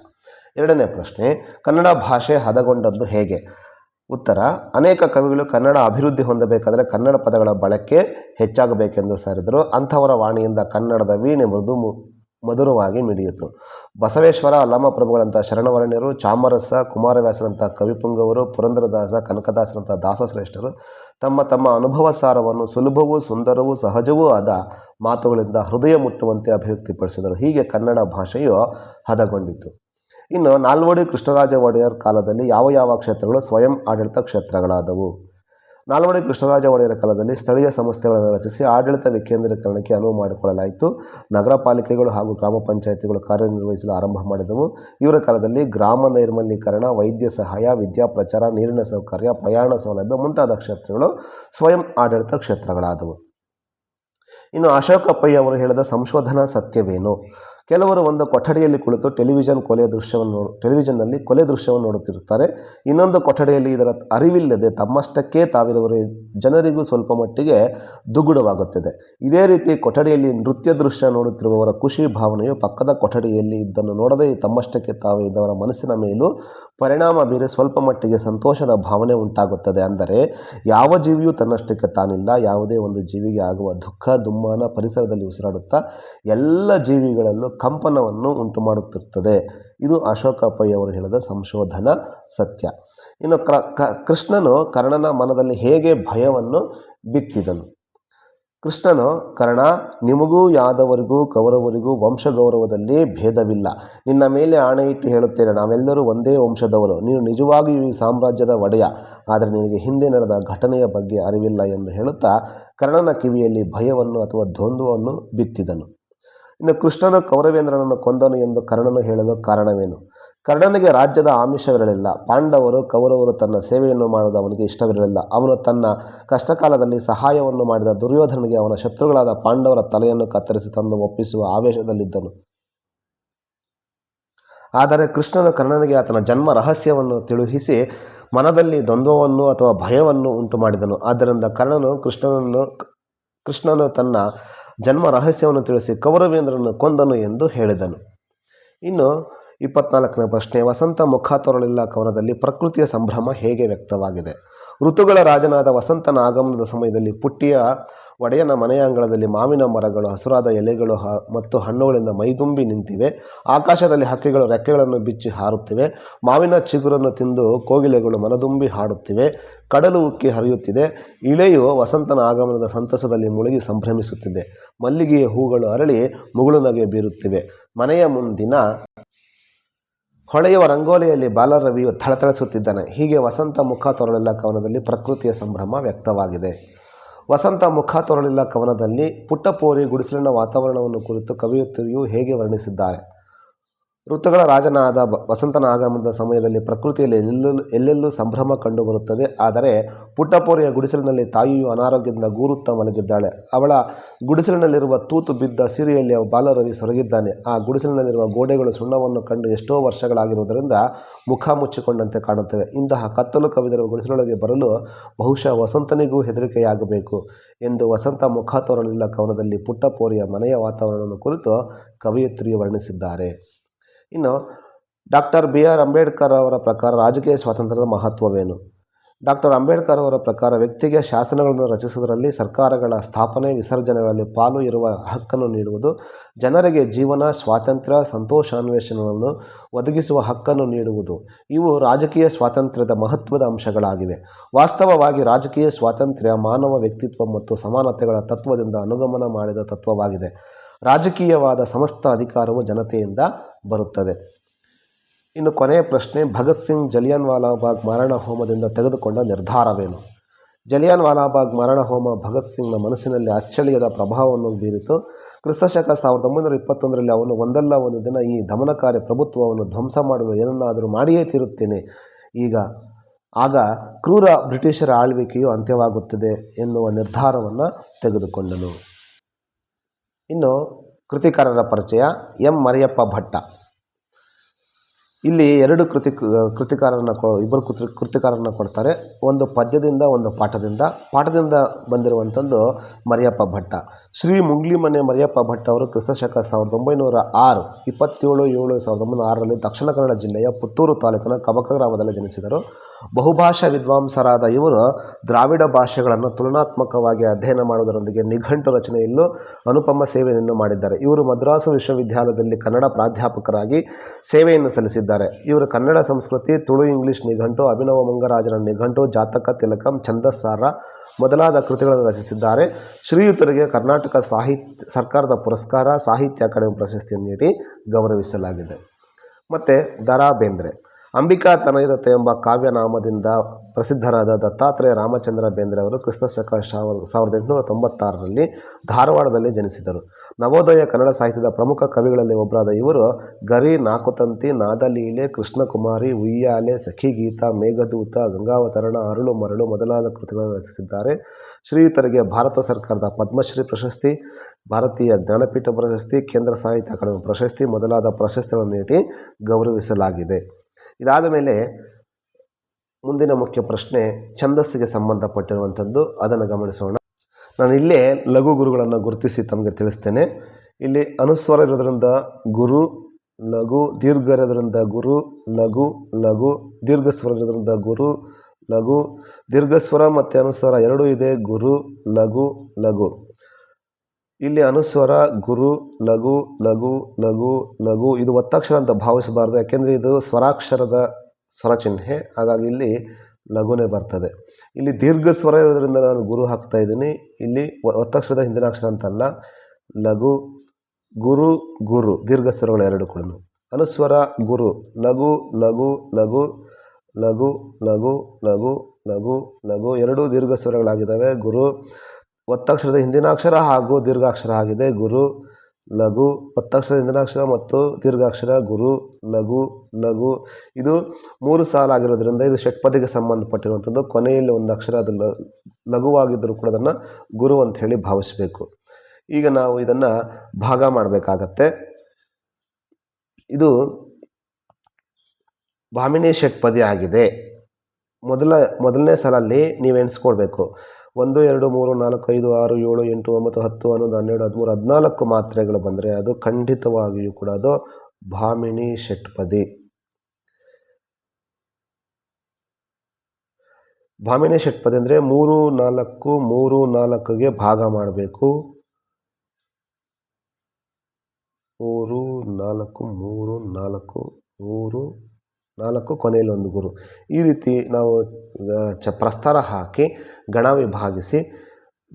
ಎರಡನೇ ಪ್ರಶ್ನೆ, ಕನ್ನಡ ಭಾಷೆ ಹದಗೊಂಡದ್ದು ಹೇಗೆ? ಉತ್ತರ, ಅನೇಕ ಕವಿಗಳು ಕನ್ನಡ ಅಭಿವೃದ್ಧಿ ಹೊಂದಬೇಕಾದರೆ ಕನ್ನಡ ಪದಗಳ ಬಳಕೆ ಹೆಚ್ಚಾಗಬೇಕೆಂದು ಸಾರಿದರು. ಅಂಥವರ ವಾಣಿಯಿಂದ ಕನ್ನಡದ ವೀಣೆ ಮೃದು ಮಧುರವಾಗಿ ಮಿಡಿಯಿತು. ಬಸವೇಶ್ವರ ಅಲ್ಲಮಪ್ರಭುಗಳಂಥ ಶರಣವರ್ಣ್ಯರು, ಚಾಮರಸ ಕುಮಾರವ್ಯಾಸರಂಥ ಕವಿಪುಂಗವರು, ಪುರಂದರದಾಸ ಕನಕದಾಸರಂಥ ದಾಸಶ್ರೇಷ್ಠರು ತಮ್ಮ ತಮ್ಮ ಅನುಭವ ಸಾರವನ್ನು ಸುಲಭವೂ ಸುಂದರವೂ ಸಹಜವೂ ಆದ ಮಾತುಗಳಿಂದ ಹೃದಯ ಮುಟ್ಟುವಂತೆ ಅಭಿವ್ಯಕ್ತಿಪಡಿಸಿದರು. ಹೀಗೆ ಕನ್ನಡ ಭಾಷೆಯು ಹದಗೊಂಡಿತು. ಇನ್ನು ನಾಲ್ವಡಿ ಕೃಷ್ಣರಾಜ ಒಡೆಯರ್ ಕಾಲದಲ್ಲಿ ಯಾವ ಯಾವ ಕ್ಷೇತ್ರಗಳು ಸ್ವಯಂ ಆಡಳಿತ ಕ್ಷೇತ್ರಗಳಾದವು? ನಾಲ್ವಡಿ ಕೃಷ್ಣರಾಜ ಒಡೆಯರ ಕಾಲದಲ್ಲಿ ಸ್ಥಳೀಯ ಸಂಸ್ಥೆಗಳನ್ನು ರಚಿಸಿ ಆಡಳಿತ ವಿಕೇಂದ್ರೀಕರಣಕ್ಕೆ ಅನುವು ಮಾಡಿಕೊಳ್ಳಲಾಯಿತು. ನಗರ ಪಾಲಿಕೆಗಳು ಹಾಗೂ ಗ್ರಾಮ ಪಂಚಾಯಿತಿಗಳು ಕಾರ್ಯನಿರ್ವಹಿಸಲು ಆರಂಭ ಮಾಡಿದವು. ಇವರ ಕಾಲದಲ್ಲಿ ಗ್ರಾಮ ನೈರ್ಮಲೀಕರಣ, ವೈದ್ಯ ಸಹಾಯ, ವಿದ್ಯಾ ಪ್ರಚಾರ, ನೀರಿನ ಸೌಕರ್ಯ, ಪ್ರಯಾಣ ಸೌಲಭ್ಯ ಮುಂತಾದ ಕ್ಷೇತ್ರಗಳು ಸ್ವಯಂ ಆಡಳಿತ ಕ್ಷೇತ್ರಗಳಾದವು. ಇನ್ನು ಅಶೋಕಪ್ಪಯ್ಯ ಅವರು ಹೇಳಿದ ಸಂಶೋಧನಾ ಸತ್ಯವೇನು? ಕೆಲವರು ಒಂದು ಕೊಠಡಿಯಲ್ಲಿ ಕುಳಿತು ಟೆಲಿವಿಷನ್ ಕೊಲೆಯ ದೃಶ್ಯವನ್ನು ನೋಡು, ಟೆಲಿವಿಷನ್ನಲ್ಲಿ ಕೊಲೆ ದೃಶ್ಯವನ್ನು ನೋಡುತ್ತಿರುತ್ತಾರೆ. ಇನ್ನೊಂದು ಕೊಠಡಿಯಲ್ಲಿ ಇದರ ಅರಿವಿಲ್ಲದೆ ತಮ್ಮಷ್ಟಕ್ಕೇ ತಾವಿರುವರು ಜನರಿಗೂ ಸ್ವಲ್ಪ ಮಟ್ಟಿಗೆ ದುಗುಡವಾಗುತ್ತದೆ ಇದೇ ರೀತಿ ಕೊಠಡಿಯಲ್ಲಿ ನೃತ್ಯ ದೃಶ್ಯ ನೋಡುತ್ತಿರುವವರ ಖುಷಿ ಭಾವನೆಯು ಪಕ್ಕದ ಕೊಠಡಿಯಲ್ಲಿ ಇದ್ದನ್ನು ನೋಡದೆ ತಮ್ಮಷ್ಟಕ್ಕೆ ತಾವೇ ಇದ್ದವರ ಮನಸ್ಸಿನ ಮೇಲೂ ಪರಿಣಾಮ ಬೀರಿ ಸ್ವಲ್ಪ ಮಟ್ಟಿಗೆ ಸಂತೋಷದ ಭಾವನೆ ಉಂಟಾಗುತ್ತದೆ ಅಂದರೆ ಯಾವ ಜೀವಿಯೂ ತನ್ನಷ್ಟಕ್ಕೆ ತಾನಿಲ್ಲ, ಯಾವುದೇ ಒಂದು ಜೀವಿಗೆ ಆಗುವ ದುಃಖ, ದುಮ್ಮಾನ ಪರಿಸರದಲ್ಲಿ ಉಸಿರಾಡುತ್ತಾ ಎಲ್ಲ ಜೀವಿಗಳಲ್ಲೂ ಕಂಪನವನ್ನು ಉಂಟು ಮಾಡುತ್ತಿರುತ್ತದೆ ಇದು ಅಶೋಕ ಪೈ ಅವರು ಹೇಳಿದ ಸಂಶೋಧನಾ ಸತ್ಯ. ಇನ್ನು ಕೃಷ್ಣನು ಕರ್ಣನ ಮನದಲ್ಲಿ ಹೇಗೆ ಭಯವನ್ನು ಬಿತ್ತಿದನು? ಕೃಷ್ಣನು, ಕರ್ಣ, ನಿಮಗೂ ಯಾದವರಿಗೂ, ಕೌರವರಿಗೂ ವಂಶಗೌರವದಲ್ಲಿ ಭೇದವಿಲ್ಲ. ನಿನ್ನ ಮೇಲೆ ಆಣೆ ಇಟ್ಟು ಹೇಳುತ್ತೇನೆ, ನಾವೆಲ್ಲರೂ ಒಂದೇ ವಂಶದವರು. ನೀನು ನಿಜವಾಗಿಯೂ ಈ ಸಾಮ್ರಾಜ್ಯದ ಒಡೆಯ. ಆದರೆ ನಿನಗೆ ಹಿಂದೆ ನಡೆದ ಘಟನೆಯ ಬಗ್ಗೆ ಅರಿವಿಲ್ಲ ಎಂದು ಹೇಳುತ್ತಾ, ಕರ್ಣನ ಕಿವಿಯಲ್ಲಿ ಭಯವನ್ನು ಅಥವಾ ದ್ವಂದ್ವವನ್ನು ಬಿತ್ತಿದನು. ಇನ್ನು ಕೃಷ್ಣನು ಕೌರವೇಂದ್ರನನ್ನು ಕೊಂದನು ಎಂದು ಕರ್ಣನು ಹೇಳಲು ಕಾರಣವೇನು? ಕರ್ಣನಿಗೆ ರಾಜ್ಯದ ಆಮಿಷವಿರಲಿಲ್ಲ. ಪಾಂಡವರು, ಕೌರವರು ತನ್ನ ಸೇವೆಯನ್ನು ಮಾಡಿದ ಅವನಿಗೆ ಇಷ್ಟವಿರಲಿಲ್ಲ. ಅವನು ತನ್ನ ಕಷ್ಟಕಾಲದಲ್ಲಿ ಸಹಾಯವನ್ನು ಮಾಡಿದ ದುರ್ಯೋಧನಿಗೆ ಅವನ ಶತ್ರುಗಳಾದ ಪಾಂಡವರ ತಲೆಯನ್ನು ಕತ್ತರಿಸಿ ತಂದು ಒಪ್ಪಿಸುವ ಆವೇಶದಲ್ಲಿದ್ದನು. ಆದರೆ ಕೃಷ್ಣನು ಕರ್ಣನಿಗೆ ಆತನ ಜನ್ಮ ರಹಸ್ಯವನ್ನು ತಿಳುಹಿಸಿ ಮನದಲ್ಲಿ ದ್ವಂದ್ವವನ್ನು ಅಥವಾ ಭಯವನ್ನು ಉಂಟು ಮಾಡಿದನು ಆದ್ದರಿಂದ ಕರ್ಣನು ಕೃಷ್ಣನನ್ನು ಕೃಷ್ಣನು ತನ್ನ ಜನ್ಮ ರಹಸ್ಯವನ್ನು ತಿಳಿಸಿ ಕೌರವೇಂದ್ರನನ್ನು ಕೊಂದನು ಎಂದು ಹೇಳಿದನು. ಇನ್ನು ಇಪ್ಪತ್ನಾಲ್ಕನೇ ಪ್ರಶ್ನೆ, ವಸಂತ ಮುಖ ತೊರಳಿಲ್ಲ ಕವನದಲ್ಲಿ ಪ್ರಕೃತಿಯ ಸಂಭ್ರಮ ಹೇಗೆ ವ್ಯಕ್ತವಾಗಿದೆ? ಋತುಗಳ ರಾಜನಾದ ವಸಂತನ ಆಗಮನದ ಸಮಯದಲ್ಲಿ ಪುಟ್ಟಿಯ ಒಡೆಯನ ಮನೆಯ ಅಂಗಳದಲ್ಲಿ ಮಾವಿನ ಮರಗಳು, ಹಸುರಾದ ಎಲೆಗಳು ಮತ್ತು ಹಣ್ಣುಗಳಿಂದ ಮೈದುಂಬಿ ನಿಂತಿವೆ. ಆಕಾಶದಲ್ಲಿ ಹಕ್ಕಿಗಳು ರೆಕ್ಕೆಗಳನ್ನು ಬಿಚ್ಚಿ ಹಾರುತ್ತಿವೆ. ಮಾವಿನ ಚಿಗುರನ್ನು ತಿಂದು ಕೋಗಿಲೆಗಳು ಮನದುಂಬಿ ಹಾಡುತ್ತಿವೆ. ಕಡಲು ಉಕ್ಕಿ ಹರಿಯುತ್ತಿದೆ. ಇಳೆಯು ವಸಂತನ ಆಗಮನದ ಸಂತಸದಲ್ಲಿ ಮುಳುಗಿ ಸಂಭ್ರಮಿಸುತ್ತಿದೆ. ಮಲ್ಲಿಗೆಯ ಹೂಗಳು ಅರಳಿ ಮುಗುಳುನಗೆ ಬೀರುತ್ತಿವೆ. ಮನೆಯ ಮುಂದಿನ ಹೊಳೆಯುವ ರಂಗೋಲಿಯಲ್ಲಿ ಬಾಲರವಿಯು ಥಳಥಳಿಸುತ್ತಿದ್ದಾನೆ. ಹೀಗೆ ವಸಂತ ಮುಖ ತೊರಳಿಲ್ಲ ಕವನದಲ್ಲಿ ಪ್ರಕೃತಿಯ ಸಂಭ್ರಮ ವ್ಯಕ್ತವಾಗಿದೆ. ವಸಂತ ಮುಖ ತೊರಳಿಲ್ಲ ಕವನದಲ್ಲಿ ಪುಟ್ಟಪೋರಿ, ಗುಡಿಸಲಿನ ವಾತಾವರಣವನ್ನು ಕುರಿತು ಕವಿಯತ್ರಿಯು ಹೇಗೆ ವರ್ಣಿಸಿದ್ದಾರೆ? ಋತುಗಳ ರಾಜನಾದ ವಸಂತನ ಆಗಮನದ ಸಮಯದಲ್ಲಿ ಪ್ರಕೃತಿಯಲ್ಲಿ ಎಲ್ಲೆಲ್ಲೂ ಎಲ್ಲೆಲ್ಲೂ ಸಂಭ್ರಮ ಕಂಡುಬರುತ್ತದೆ. ಆದರೆ ಪುಟ್ಟಪೋರಿಯ ಗುಡಿಸಲಿನಲ್ಲಿ ತಾಯಿಯು ಅನಾರೋಗ್ಯದಿಂದ ಗೂರುತ್ತ ಮಲಗಿದ್ದಾಳೆ. ಅವಳ ಗುಡಿಸಲಿನಲ್ಲಿರುವ ತೂತು ಬಿದ್ದ ಸೀರೆಯಲ್ಲಿ ಬಾಲರವಿ ಸೊರಗಿದ್ದಾನೆ. ಆ ಗುಡಿಸಲಿನಲ್ಲಿರುವ ಗೋಡೆಗಳು ಸುಣ್ಣವನ್ನು ಕಂಡು ಎಷ್ಟೋ ವರ್ಷಗಳಾಗಿರುವುದರಿಂದ ಮುಖ ಮುಚ್ಚಿಕೊಂಡಂತೆ ಕಾಣುತ್ತವೆ. ಇಂತಹ ಕತ್ತಲು ಕವಿದಿರುವ ಗುಡಿಸಲೊಳಗೆ ಬರಲು ಬಹುಶಃ ವಸಂತನಿಗೂ ಹೆದರಿಕೆಯಾಗಬೇಕು ಎಂದು ವಸಂತ ಮುಖ ತೋರಲಿಲ್ಲ. ಕವನದಲ್ಲಿ ಪುಟ್ಟಪೋರಿಯ ಮನೆಯ ವಾತಾವರಣವನ್ನು ಕುರಿತು ಕವಯಿತ್ರಿಯು ವರ್ಣಿಸಿದ್ದಾರೆ. ಇನ್ನು ಡಾಕ್ಟರ್ ಬಿ ಆರ್ ಅಂಬೇಡ್ಕರ್ ಅವರ ಪ್ರಕಾರ ರಾಜಕೀಯ ಸ್ವಾತಂತ್ರ್ಯದ ಮಹತ್ವವೇನು? ಡಾಕ್ಟರ್ ಅಂಬೇಡ್ಕರ್ ಅವರ ಪ್ರಕಾರ ವ್ಯಕ್ತಿಗೆ ಶಾಸನಗಳನ್ನು ರಚಿಸುವುದರಲ್ಲಿ ಸರ್ಕಾರಗಳ ಸ್ಥಾಪನೆ, ವಿಸರ್ಜನೆಗಳಲ್ಲಿ ಪಾಲು ಇರುವ ಹಕ್ಕನ್ನು ನೀಡುವುದು, ಜನರಿಗೆ ಜೀವನ, ಸ್ವಾತಂತ್ರ್ಯ ಸಂತೋಷಾನ್ವೇಷಣೆಗಳನ್ನು ಒದಗಿಸುವ ಹಕ್ಕನ್ನು ನೀಡುವುದು, ಇವು ರಾಜಕೀಯ ಸ್ವಾತಂತ್ರ್ಯದ ಮಹತ್ವದ ಅಂಶಗಳಾಗಿವೆ. ವಾಸ್ತವವಾಗಿ ರಾಜಕೀಯ ಸ್ವಾತಂತ್ರ್ಯ ಮಾನವ ವ್ಯಕ್ತಿತ್ವ ಮತ್ತು ಸಮಾನತೆಗಳ ತತ್ವದಿಂದ ಅನುಗಮನ ಮಾಡಿದ ತತ್ವವಾಗಿದೆ. ರಾಜಕೀಯವಾದ ಸಮಸ್ತ ಅಧಿಕಾರವು ಜನತೆಯಿಂದ ಬರುತ್ತದೆ. ಇನ್ನು ಕೊನೆಯ ಪ್ರಶ್ನೆ, ಭಗತ್ ಸಿಂಗ್ ಜಲಿಯನ್ ವಾಲಾಬಾಗ್ ಮರಣ ಹೋಮದಿಂದ ತೆಗೆದುಕೊಂಡ ನಿರ್ಧಾರವೇನು? ಜಲಿಯನ್ ವಾಲಾಬಾಗ್ ಮರಣ ಹೋಮ ಭಗತ್ ಸಿಂಗ್ನ ಮನಸ್ಸಿನಲ್ಲಿ ಅಚ್ಚಳಿಯದ ಪ್ರಭಾವವನ್ನು ಬೀರಿತು. ಕ್ರಿಸ್ತಶಕ ಸಾವಿರದ ಒಂಬೈನೂರ ಇಪ್ಪತ್ತೊಂದರಲ್ಲಿ ಅವನು ಒಂದಲ್ಲ ಒಂದು ದಿನ ಈ ದಮನಕಾರಿ ಪ್ರಭುತ್ವವನ್ನು ಧ್ವಂಸ ಮಾಡಲು ಏನನ್ನಾದರೂ ಮಾಡಿಯೇ ತೀರುತ್ತೇನೆ. ಈಗ, ಆಗ ಕ್ರೂರ ಬ್ರಿಟಿಷರ ಆಳ್ವಿಕೆಯು ಅಂತ್ಯವಾಗುತ್ತದೆ ಎನ್ನುವ ನಿರ್ಧಾರವನ್ನು ತೆಗೆದುಕೊಂಡನು. ಇನ್ನು ಕೃತಿಕಾರರ ಪರಿಚಯ ಎಂ ಮರಿಯಪ್ಪ ಭಟ್ಟ. ಇಲ್ಲಿ ಎರಡು ಕೃತಿ, ಕೃತಿಕಾರರನ್ನ ಕೊ, ಇಬ್ಬರು ಕೃತಿ, ಕೃತಿಕಾರರನ್ನ ಕೊಡ್ತಾರೆ. ಒಂದು ಪದ್ಯದಿಂದ, ಒಂದು ಪಾಠದಿಂದ. ಪಾಠದಿಂದ ಬಂದಿರುವಂಥದ್ದು ಮರಿಯಪ್ಪ ಭಟ್ಟ. ಶ್ರೀ ಮುಂಗ್ಲಿಮನೆ ಮರಿಯಪ್ಪ ಭಟ್ ಅವರು ಕ್ರಿಸ್ತಶಕ ಸಾವಿರದ ಒಂಬೈನೂರ ಆರು, ಇಪ್ಪತ್ತೇಳು, ಏಳು ಸಾವಿರದ ಒಂಬೈನೂರ ಆರರಲ್ಲಿ ದಕ್ಷಿಣ ಕನ್ನಡ ಜಿಲ್ಲೆಯ ಪುತ್ತೂರು ತಾಲೂಕಿನ ಕಬಕ ಗ್ರಾಮದಲ್ಲಿ ಜನಿಸಿದರು. ಬಹುಭಾಷಾ ವಿದ್ವಾಂಸರಾದ ಇವರು ದ್ರಾವಿಡ ಭಾಷೆಗಳನ್ನು ತುಲನಾತ್ಮಕವಾಗಿ ಅಧ್ಯಯನ ಮಾಡುವುದರೊಂದಿಗೆ ನಿಘಂಟು ರಚನೆಯಲ್ಲೂ ಅನುಪಮ ಸೇವೆಯನ್ನು ಮಾಡಿದ್ದಾರೆ. ಇವರು ಮದ್ರಾಸು ವಿಶ್ವವಿದ್ಯಾಲಯದಲ್ಲಿ ಕನ್ನಡ ಪ್ರಾಧ್ಯಾಪಕರಾಗಿ ಸೇವೆಯನ್ನು ಸಲ್ಲಿಸಿದ್ದಾರೆ. ಇವರು ಕನ್ನಡ ಸಂಸ್ಕೃತಿ, ತುಳು ಇಂಗ್ಲಿಷ್ ನಿಘಂಟು ಅಭಿನವ ಮಂಗರಾಜನ ನಿಘಂಟು, ಜಾತಕ, ತಿಲಕಂ, ಛಂದಸ್ಸಾರ ಮೊದಲಾದ ಕೃತಿಗಳನ್ನು ರಚಿಸಿದ್ದಾರೆ. ಶ್ರೀಯುತರಿಗೆ ಕರ್ನಾಟಕ ಸಾಹಿತ್ಯ ಸರ್ಕಾರದ ಪುರಸ್ಕಾರ, ಸಾಹಿತ್ಯ ಅಕಾಡೆಮಿ ಪ್ರಶಸ್ತಿಯನ್ನು ನೀಡಿ ಗೌರವಿಸಲಾಗಿದೆ. ಮತ್ತು ದರಾ ಬೇಂದ್ರೆ ಅಂಬಿಕಾ ತನಯದತ್ತ ಎಂಬ ಕಾವ್ಯನಾಮದಿಂದ ಪ್ರಸಿದ್ಧರಾದ ದತ್ತಾತ್ರೇಯ ರಾಮಚಂದ್ರ ಬೇಂದ್ರೆ ಅವರು ಕ್ರಿಸ್ತ ಶಕ ಸಾವಿರದ ಎಂಟುನೂರ ತೊಂಬತ್ತಾರರಲ್ಲಿ ಧಾರವಾಡದಲ್ಲಿ ಜನಿಸಿದರು. ನವೋದಯ ಕನ್ನಡ ಸಾಹಿತ್ಯದ ಪ್ರಮುಖ ಕವಿಗಳಲ್ಲಿ ಒಬ್ಬರಾದ ಇವರು ಗರಿ, ನಾಕುತಂತಿ, ನಾದಲೀಲೆ, ಕೃಷ್ಣಕುಮಾರಿ, ಉಯ್ಯಾಲೆ, ಸಖಿಗೀತ, ಮೇಘದೂತ, ಗಂಗಾವತರಣ, ಅರಳು ಮರಳು ಮೊದಲಾದ ಕೃತಿಗಳನ್ನು ರಚಿಸಿದ್ದಾರೆ. ಶ್ರೀಯುತರಿಗೆ ಭಾರತ ಸರ್ಕಾರದ ಪದ್ಮಶ್ರೀ ಪ್ರಶಸ್ತಿ, ಭಾರತೀಯ ಜ್ಞಾನಪೀಠ ಪ್ರಶಸ್ತಿ, ಕೇಂದ್ರ ಸಾಹಿತ್ಯ ಅಕಾಡೆಮಿ ಪ್ರಶಸ್ತಿ ಮೊದಲಾದ ಪ್ರಶಸ್ತಿಗಳನ್ನು ನೀಡಿ ಗೌರವಿಸಲಾಗಿದೆ. ಇದಾದ ಮೇಲೆ ಮುಂದಿನ ಮುಖ್ಯ ಪ್ರಶ್ನೆ, ಛಂದಸ್ಸಿಗೆ ಸಂಬಂಧಪಟ್ಟಿರುವಂಥದ್ದು, ಅದನ್ನು ಗಮನಿಸೋಣ. ನಾನು ಇಲ್ಲೇ ಲಘು ಗುರುಗಳನ್ನು ಗುರುತಿಸಿ ತಮಗೆ ತಿಳಿಸ್ತೇನೆ. ಇಲ್ಲಿ ಅನುಸ್ವರ ಇರೋದ್ರಿಂದ ಗುರು, ಲಘು, ದೀರ್ಘ ಇರೋದ್ರಿಂದ ಗುರು, ಲಘು ಲಘು, ದೀರ್ಘ ಸ್ವರ ಇರೋದ್ರಿಂದ ಗುರು, ಲಘು, ದೀರ್ಘ ಸ್ವರ ಮತ್ತು ಅನುಸ್ವರ ಎರಡೂ ಇದೆ. ಗುರು, ಲಘು ಲಘು. ಇಲ್ಲಿ ಅನುಸ್ವರ, ಗುರು, ಲಘು ಲಘು ಲಘು ಲಘು ಇದು ಒತ್ತಕ್ಷರ ಅಂತ ಭಾವಿಸಬಾರ್ದು. ಯಾಕೆಂದರೆ ಇದು ಸ್ವರಾಕ್ಷರದ ಸ್ವರ ಚಿಹ್ನೆ. ಹಾಗಾಗಿ ಇಲ್ಲಿ ಲಘುನೇ ಬರ್ತದೆ. ಇಲ್ಲಿ ದೀರ್ಘ ಸ್ವರ ಇರೋದ್ರಿಂದ ನಾನು ಗುರು ಹಾಕ್ತಾ ಇದ್ದೀನಿ. ಇಲ್ಲಿ ಒತ್ತಕ್ಷರದ ಹಿಂದಿನ ಅಕ್ಷರ ಅಂತಲ್ಲ, ಲಘು, ಗುರು ಗುರು ದೀರ್ಘ ಸ್ವರಗಳು ಎರಡು ಕೂಡ. ಅನುಸ್ವರ, ಗುರು, ಲಘು ಲಘು ಲಘು ಲಘು ಲಘು ಲಘು ಲಘು ಲಘು ಎರಡು ದೀರ್ಘ ಸ್ವರಗಳಾಗಿದ್ದಾವೆ ಗುರು, ಒತ್ತಕ್ಷರದ ಹಿಂದಿನ ಅಕ್ಷರ ಹಾಗೂ ದೀರ್ಘಾಕ್ಷರ ಆಗಿದೆ. ಗುರು ಲಘು ಒತ್ತಕ್ಷರ ಇಂದನಾಕ್ಷರ ಮತ್ತು ದೀರ್ಘಾಕ್ಷರ, ಗುರು, ಲಘು ಲಘು. ಇದು ಮೂರು ಸಾಲ ಆಗಿರೋದ್ರಿಂದ ಇದು ಷಟ್ಪದಿಗೆ ಸಂಬಂಧಪಟ್ಟಿರುವಂಥದ್ದು. ಕೊನೆಯಲ್ಲಿ ಒಂದು ಅಕ್ಷರ, ಅದು ಲಘುವಾಗಿದ್ದರೂ ಕೂಡ ಅದನ್ನು ಗುರು ಅಂತ ಹೇಳಿ ಭಾವಿಸಬೇಕು. ಈಗ ನಾವು ಇದನ್ನು ಭಾಗ ಮಾಡಬೇಕಾಗತ್ತೆ. ಇದು ಭಾಮಿನಿ ಷಟ್ಪದಿ ಆಗಿದೆ. ಮೊದಲ, ಮೊದಲನೇ ಸಲಲ್ಲಿ ನೀವು ಎಣಿಸ್ಕೊಳ್ಬೇಕು. ಒಂದು, ಎರಡು, ಮೂರು, ನಾಲ್ಕು, ಐದು, ಆರು, ಏಳು, ಎಂಟು, ಒಂಬತ್ತು, ಹತ್ತು, ಹನ್ನೊಂದು, ಹನ್ನೆರಡು, ಹದಿಮೂರು, ಹದಿನಾಲ್ಕು ಮಾತ್ರೆಗಳು ಬಂದರೆ ಅದು ಖಂಡಿತವಾಗಿಯೂ ಕೂಡ ಅದು ಭಾಮಿನಿ ಷಟ್ಪದಿ. ಭಾಮಿನಿ ಷಟ್ಪದಿ ಅಂದರೆ ಮೂರು, ನಾಲ್ಕು, ಮೂರು, ನಾಲ್ಕಿಗೆ ಭಾಗ ಮಾಡಬೇಕು. ಮೂರು, ನಾಲ್ಕು ಮೂರು ನಾಲ್ಕು ಮೂರು, ನಾಲ್ಕು ಕೊನೆಯಲ್ಲಿ ಒಂದು ಗುರು. ಈ ರೀತಿ ನಾವು ಚ, ಪ್ರಸ್ತಾರ ಹಾಕಿ ಗಣ ವಿಭಾಗಿಸಿ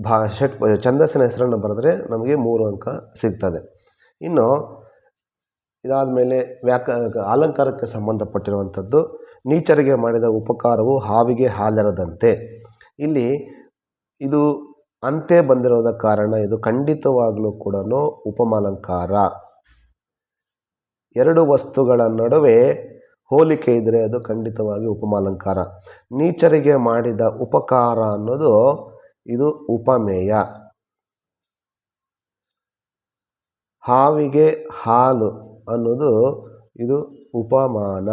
ಭಾ ಷಟ್ ಛಂದಸ್ಸಿನ ಹೆಸರನ್ನು ಬರೆದ್ರೆ ನಮಗೆ ಮೂರು ಅಂಕ ಸಿಗ್ತದೆ. ಇನ್ನು ಇದಾದ ಮೇಲೆ ವ್ಯಾಕ ಅಲಂಕಾರಕ್ಕೆ ಸಂಬಂಧಪಟ್ಟಿರುವಂಥದ್ದು ನೀಚರಿಗೆ ಮಾಡಿದ ಉಪಕಾರವು ಹಾವಿಗೆ ಹಾಲೆರದಂತೆ. ಇಲ್ಲಿ ಇದು ಅಂತೆ ಬಂದಿರೋದ ಕಾರಣ ಇದು ಖಂಡಿತವಾಗಲೂ ಕೂಡ ಉಪಮಾಲಂಕಾರ. ಎರಡು ವಸ್ತುಗಳ ನಡುವೆ ಹೋಲಿಕೆ ಇದ್ದರೆ ಅದು ಖಂಡಿತವಾಗಿ ಉಪಮಾಲಂಕಾರ. ನೀಚರಿಗೆ ಮಾಡಿದ ಉಪಕಾರ ಅನ್ನೋದು ಇದು ಉಪಮೇಯ. ಹಾವಿಗೆ ಹಾಲು ಅನ್ನೋದು ಇದು ಉಪಮಾನ.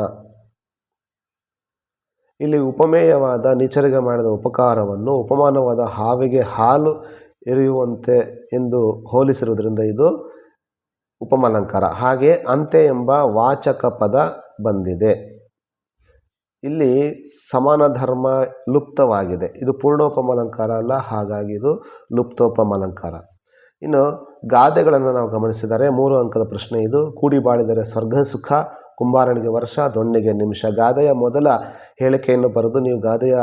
ಇಲ್ಲಿ ಉಪಮೇಯವಾದ ನೀಚರಿಗೆ ಮಾಡಿದ ಉಪಕಾರವನ್ನು ಉಪಮಾನವಾದ ಹಾವಿಗೆ ಹಾಲು ಎರೆಯುವಂತೆ ಎಂದು ಹೋಲಿಸಿರುವುದರಿಂದ ಇದು ಉಪಮಾಲಂಕಾರ. ಹಾಗೆ ಅಂತೆ ಎಂಬ ವಾಚಕ ಪದ ಬಂದಿದೆ. ಇಲ್ಲಿ ಸಮಾನ ಧರ್ಮ ಲುಪ್ತವಾಗಿದೆ. ಇದು ಪೂರ್ಣೋಪಮಾಲಂಕಾರ ಅಲ್ಲ, ಹಾಗಾಗಿ ಇದು ಲುಪ್ತೋಪಮಾಲಂಕಾರ. ಇನ್ನು ಗಾದೆಗಳನ್ನು ನಾವು ಗಮನಿಸಿದರೆ ಮೂರು ಅಂಕದ ಪ್ರಶ್ನೆ ಇದು. ಕೂಡಿ ಬಾಳಿದರೆ ಸ್ವರ್ಗ, ಸುಖ, ಕುಂಬಾರನಿಗೆ ವರ್ಷ, ದೊಣ್ಣೆಗೆ ನಿಮಿಷ. ಗಾದೆಯ ಮೊದಲ ಹೇಳಿಕೆಯನ್ನು ಬರೆದು ನೀವು ಗಾದೆಯ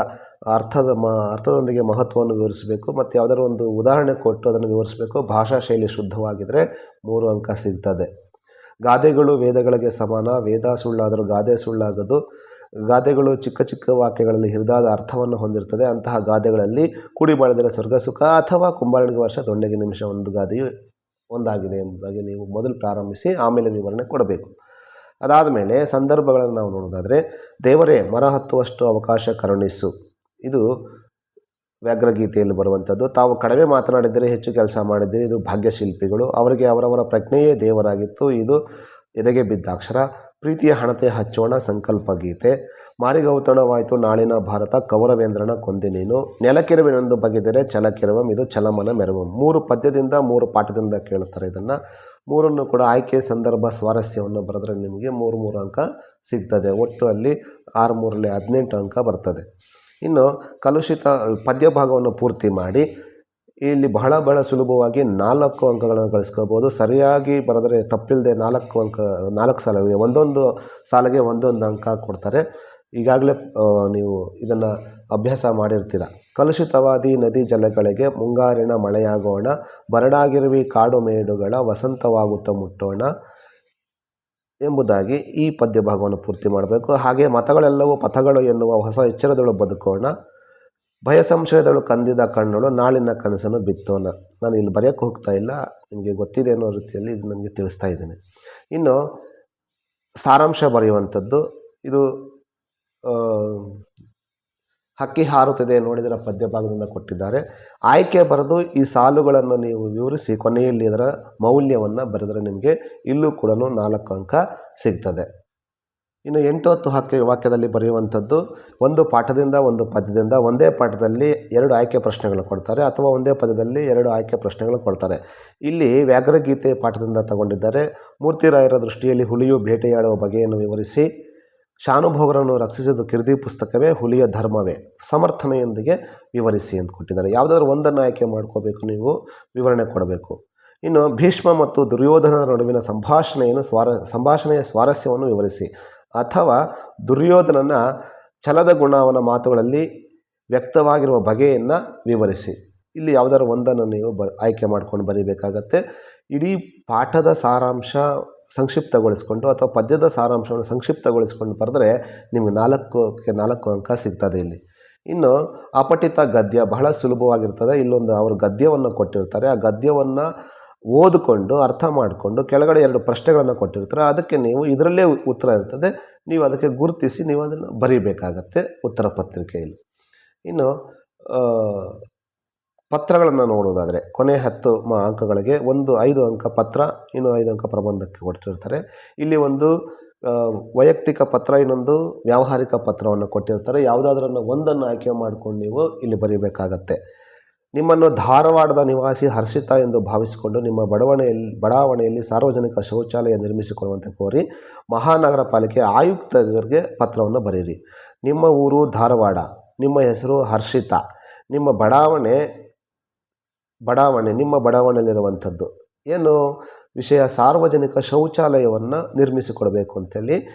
ಅರ್ಥದ ಮ, ಅರ್ಥದೊಂದಿಗೆ ಮಹತ್ವವನ್ನು ವಿವರಿಸಬೇಕು. ಮತ್ತು ಯಾವುದಾದ್ರು ಒಂದು ಉದಾಹರಣೆ ಕೊಟ್ಟು ಅದನ್ನು ವಿವರಿಸಬೇಕು. ಭಾಷಾ ಶೈಲಿ ಶುದ್ಧವಾಗಿದ್ದರೆ ಮೂರು ಅಂಕ ಸಿಗ್ತದೆ. ಗಾದೆಗಳು ವೇದಗಳಿಗೆ ಸಮಾನ, ವೇದ ಸುಳ್ಳಾದರೂ ಗಾದೆ ಸುಳ್ಳಾಗದು. ಗಾದೆಗಳು ಚಿಕ್ಕ ಚಿಕ್ಕ ವಾಕ್ಯಗಳಲ್ಲಿ ಹಿರಿದಾದ ಅರ್ಥವನ್ನು ಹೊಂದಿರ್ತದೆ ಅಂತಹ ಗಾದೆಗಳಲ್ಲಿ ಕೂಡಿ ಬಾಳಿದರೆ ಸ್ವರ್ಗ ಸುಖ ಅಥವಾ ಕುಂಬಾರಣಿಗೆ ವರ್ಷ ದೊಣ್ಣೆಗೆ ನಿಮಿಷ ಒಂದು ಗಾದೆಯು ಒಂದಾಗಿದೆ ಎಂಬುದಾಗಿ ನೀವು ಮೊದಲು ಪ್ರಾರಂಭಿಸಿ ಆಮೇಲೆ ವಿವರಣೆ ಕೊಡಬೇಕು. ಅದಾದ ಮೇಲೆ ಸಂದರ್ಭಗಳನ್ನು ನಾವು ನೋಡೋದಾದರೆ, ದೇವರೇ ಮರ ಹತ್ತುವಷ್ಟು ಅವಕಾಶ ಕರುಣಿಸು. ಇದು ವ್ಯಾಘ್ರಗೀತೆಯಲ್ಲಿ ಬರುವಂಥದ್ದು. ತಾವು ಕಡಿಮೆ ಮಾತನಾಡಿದರೆ ಹೆಚ್ಚು ಕೆಲಸ ಮಾಡಿದ್ದೀರಿ ಇದು ಭಾಗ್ಯಶಿಲ್ಪಿಗಳು. ಅವರಿಗೆ ಅವರವರ ಪ್ರಜ್ಞೆಯೇ ದೇವರಾಗಿತ್ತು. ಇದು ಎದೆಗೆ ಬಿದ್ದಾಕ್ಷರ. ಪ್ರೀತಿಯ ಹಣತೆ ಹಚ್ಚೋಣ, ಸಂಕಲ್ಪ ಗೀತೆ. ಮಾರಿಗೌತಣವಾಯಿತು, ನಾಳಿನ ಭಾರತ, ಕೌರವೇಂದ್ರನ ಕೊಂದಿನೇನು ನೀನು. ನೆಲಕೆರವಿನೊಂದು ಬಗೆದರೆ ಚಲಕಿರುವಂ ಇದು ಚಲಮನ ಮೆರವಂ. ಮೂರು ಪದ್ಯದಿಂದ, ಮೂರು ಪಾಠದಿಂದ ಕೇಳುತ್ತಾರೆ ಇದನ್ನು. ಮೂರನ್ನು ಕೂಡ ಆಯ್ಕೆ ಸಂದರ್ಭ ಸ್ವಾರಸ್ಯವನ್ನು ಬರೆದ್ರೆ ನಿಮಗೆ ಮೂರು ಮೂರು ಅಂಕ ಸಿಗ್ತದೆ. ಒಟ್ಟು ಅಲ್ಲಿ ಆರು ಮೂರಲ್ಲಿ ಹದಿನೆಂಟು ಅಂಕ ಬರ್ತದೆ. ಇನ್ನು ಕಲುಷಿತ ಪದ್ಯ ಭಾಗವನ್ನು ಪೂರ್ತಿ ಮಾಡಿ, ಇಲ್ಲಿ ಬಹಳ ಬಹಳ ಸುಲಭವಾಗಿ ನಾಲ್ಕು ಅಂಕಗಳನ್ನು ಗಳಿಸ್ಕೋಬೋದು ಸರಿಯಾಗಿ ಬರೆದರೆ ತಪ್ಪಿಲ್ಲದೆ ನಾಲ್ಕು ಅಂಕ, ನಾಲ್ಕು ಸಾಲಗಳಿವೆ. ಒಂದೊಂದು ಸಾಲಿಗೆ ಒಂದೊಂದು ಅಂಕ ಕೊಡ್ತಾರೆ. ಈಗಾಗಲೇ ನೀವು ಇದನ್ನು ಅಭ್ಯಾಸ ಮಾಡಿರ್ತೀರ. ಕಲುಷಿತವಾದಿ ನದಿ ಜಲಗಳಿಗೆ ಮುಂಗಾರಿನ ಮಳೆಯಾಗೋಣ, ಬರಡಾಗಿರುವಿ ಕಾಡು ಮೇಡುಗಳ ವಸಂತವಾಗುತ್ತಾ ಮುಟ್ಟೋಣ ಎಂಬುದಾಗಿ ಈ ಪದ್ಯ ಭಾಗವನ್ನು ಪೂರ್ತಿ ಮಾಡಬೇಕು. ಹಾಗೆ ಮತಗಳೆಲ್ಲವೂ ಪಥಗಳು ಎನ್ನುವ ಹೊಸ ಎಚ್ಚರದಳು ಬದುಕೋಣ. ಭಯ ಸಂಶಯದಳು ಕಂದಿದ ಕಣ್ಣುಗಳು ನಾಳಿನ ಕನಸನ್ನು ಬಿತ್ತೋಣ. ನಾನು ಇಲ್ಲಿ ಬರೆಯೋಕ್ಕೆ ಹೋಗ್ತಾ ಇಲ್ಲ. ನಿಮಗೆ ಗೊತ್ತಿದೆ ಅನ್ನೋ ರೀತಿಯಲ್ಲಿ ಇದು ನನಗೆ ತಿಳಿಸ್ತಾ ಇದ್ದೇನೆ. ಇನ್ನು ಸಾರಾಂಶ ಬರೆಯುವಂಥದ್ದು. ಇದು ಹಕ್ಕಿ ಹಾರುತ್ತದೆ ನೋಡಿದರ ಪದ್ಯ ಭಾಗದಿಂದ ಕೊಟ್ಟಿದ್ದಾರೆ. ಆಯ್ಕೆ ಬರೆದು ಈ ಸಾಲುಗಳನ್ನು ನೀವು ವಿವರಿಸಿ, ಕೊನೆಯಲ್ಲಿ ಇದರ ಮೌಲ್ಯವನ್ನು ಬರೆದರೆ ನಿಮಗೆ ಇಲ್ಲೂ ಕೂಡ ನಾಲ್ಕು ಅಂಕ ಸಿಗ್ತದೆ. ಇನ್ನು ಎಂಟು ಹತ್ತು ಹಕ್ಕಿ ವಾಕ್ಯದಲ್ಲಿ ಬರೆಯುವಂಥದ್ದು, ಒಂದು ಪಾಠದಿಂದ ಒಂದು ಪದ್ಯದಿಂದ ಒಂದೇ ಪಾಠದಲ್ಲಿ ಎರಡು ಆಯ್ಕೆ ಪ್ರಶ್ನೆಗಳು ಕೊಡ್ತಾರೆ ಅಥವಾ ಒಂದೇ ಪದ್ಯದಲ್ಲಿ ಎರಡು ಆಯ್ಕೆ ಪ್ರಶ್ನೆಗಳು ಕೊಡ್ತಾರೆ. ಇಲ್ಲಿ ವ್ಯಾಘ್ರಗೀತೆ ಪಾಠದಿಂದ ತಗೊಂಡಿದ್ದಾರೆ. ಮೂರ್ತಿರಾಯರ ದೃಷ್ಟಿಯಲ್ಲಿ ಹುಲಿಯು ಬೇಟೆಯಾಡುವ ಬಗೆಯನ್ನು ವಿವರಿಸಿ ಶಾನುಭೋಗರನ್ನು ರಕ್ಷಿಸಿದ ಕಿರ್ದಿ ಪುಸ್ತಕವೇ, ಹುಲಿಯ ಧರ್ಮವೇ? ಸಮರ್ಥನೆಯೊಂದಿಗೆ ವಿವರಿಸಿ ಅಂತ ಕೊಟ್ಟಿದ್ದಾರೆ. ಯಾವುದಾದ್ರೂ ಒಂದನ್ನು ಆಯ್ಕೆ ಮಾಡ್ಕೋಬೇಕು ನೀವು, ವಿವರಣೆ ಕೊಡಬೇಕು. ಇನ್ನು ಭೀಷ್ಮ ಮತ್ತು ದುರ್ಯೋಧನರ ನಡುವಿನ ಸಂಭಾಷಣೆಯನ್ನು ಸ್ವಾರ, ಸಂಭಾಷಣೆಯ ಸ್ವಾರಸ್ಯವನ್ನು ವಿವರಿಸಿ. ಅಥವಾ ದುರ್ಯೋಧನನ ಛಲದ ಗುಣ ಅವನ ಮಾತುಗಳಲ್ಲಿ ವ್ಯಕ್ತವಾಗಿರುವ ಬಗೆಯನ್ನು ವಿವರಿಸಿ. ಇಲ್ಲಿ ಯಾವುದಾದ್ರು ಒಂದನ್ನು ನೀವು ಬ, ಆಯ್ಕೆ ಮಾಡ್ಕೊಂಡು ಬರೀಬೇಕಾಗತ್ತೆ. ಇಡೀ ಪಾಠದ ಸಾರಾಂಶ ಸಂಕ್ಷಿಪ್ತಗೊಳಿಸ್ಕೊಂಡು ಅಥವಾ ಪದ್ಯದ ಸಾರಾಂಶವನ್ನು ಸಂಕ್ಷಿಪ್ತಗೊಳಿಸ್ಕೊಂಡು ಬರೆದ್ರೆ ನಿಮಗೆ ನಾಲ್ಕಕ್ಕೆ ನಾಲ್ಕು ಅಂಕ ಸಿಗ್ತದೆ ಇಲ್ಲಿ. ಇನ್ನು ಅಪಠಿತ ಗದ್ಯ ಬಹಳ ಸುಲಭವಾಗಿರ್ತದೆ. ಇಲ್ಲೊಂದು ಅವರು ಗದ್ಯವನ್ನು ಕೊಟ್ಟಿರ್ತಾರೆ. ಆ ಗದ್ಯವನ್ನು ಓದಿಕೊಂಡು, ಅರ್ಥ ಮಾಡಿಕೊಂಡು ಕೆಳಗಡೆ ಎರಡು ಪ್ರಶ್ನೆಗಳನ್ನು ಕೊಟ್ಟಿರ್ತಾರೆ. ಅದಕ್ಕೆ ನೀವು ಇದರಲ್ಲೇ ಉತ್ತರ ಇರ್ತದೆ. ನೀವು ಅದಕ್ಕೆ ಗುರುತಿಸಿ ನೀವು ಅದನ್ನು ಬರೀಬೇಕಾಗತ್ತೆ ಉತ್ತರ ಪತ್ರಿಕೆಯಲ್ಲಿ. ಇನ್ನು ಪತ್ರಗಳನ್ನು ನೋಡೋದಾದರೆ ಕೊನೆ ಹತ್ತು ಮ ಅಂಕಗಳಿಗೆ ಒಂದು ಐದು ಅಂಕ ಪತ್ರ, ಇನ್ನು ಐದು ಅಂಕ ಪ್ರಬಂಧಕ್ಕೆ ಕೊಟ್ಟಿರ್ತಾರೆ. ಇಲ್ಲಿ ಒಂದು ವೈಯಕ್ತಿಕ ಪತ್ರ, ಇನ್ನೊಂದು ವ್ಯಾವಹಾರಿಕ ಪತ್ರವನ್ನು ಕೊಟ್ಟಿರ್ತಾರೆ. ಯಾವುದಾದ್ರನ್ನು ಒಂದನ್ನು ಆಯ್ಕೆ ಮಾಡ್ಕೊಂಡು ನೀವು ಇಲ್ಲಿ ಬರೀಬೇಕಾಗತ್ತೆ. ನಿಮ್ಮನ್ನು ಧಾರವಾಡದ ನಿವಾಸಿ ಹರ್ಷಿತಾ ಎಂದು ಭಾವಿಸಿಕೊಂಡು ನಿಮ್ಮ ಬಡಾವಣೆಯಲ್ಲಿ ಬಡಾವಣೆಯಲ್ಲಿ ಸಾರ್ವಜನಿಕ ಶೌಚಾಲಯ ನಿರ್ಮಿಸಿಕೊಳ್ಳುವಂತೆ ಕೋರಿ ಮಹಾನಗರ ಪಾಲಿಕೆ ಆಯುಕ್ತರಿಗೆ ಪತ್ರವನ್ನು ಬರೀರಿ ನಿಮ್ಮ ಊರು ಧಾರವಾಡ, ನಿಮ್ಮ ಹೆಸರು ಹರ್ಷಿತಾ, ನಿಮ್ಮ ಬಡಾವಣೆ ಬಡಾವಣೆ, ನಿಮ್ಮ ಬಡಾವಣೆಯಲ್ಲಿರುವಂಥದ್ದು. ಏನು? ವಿಷಯ ಸಾರ್ವಜನಿಕ ಶೌಚಾಲಯವನ್ನು ನಿರ್ಮಿಸಿಕೊಡಬೇಕು ಅಂತೇಳಿ